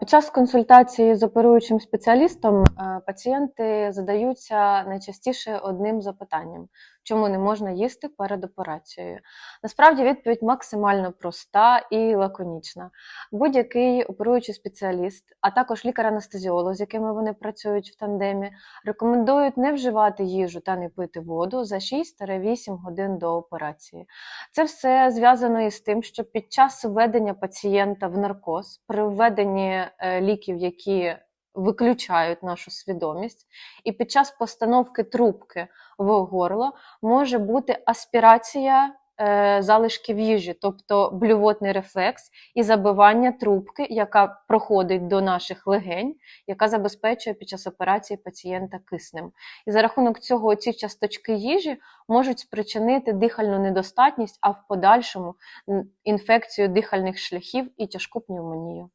Під час консультації з оперуючим спеціалістом е, пацієнти задаються найчастіше одним запитанням: чому не можна їсти перед операцією? Насправді відповідь максимально проста і лаконічна. Будь-який оперуючий спеціаліст, а також лікар-анестезіолог, з якими вони працюють в тандемі, рекомендують не вживати їжу та не пити воду за 6-8 годин до операції. Це все зв'язано із тим, що під час введення пацієнта в наркоз, при введенні ліків, які виключають нашу свідомість, і під час постановки трубки в горло може бути аспірація е, залишків їжі, тобто блювотний рефлекс і забивання трубки, яка проходить до наших легень, яка забезпечує під час операції пацієнта киснем. І за рахунок цього ці часточки їжі можуть спричинити дихальну недостатність, а в подальшому інфекцію дихальних шляхів і тяжку пневмонію.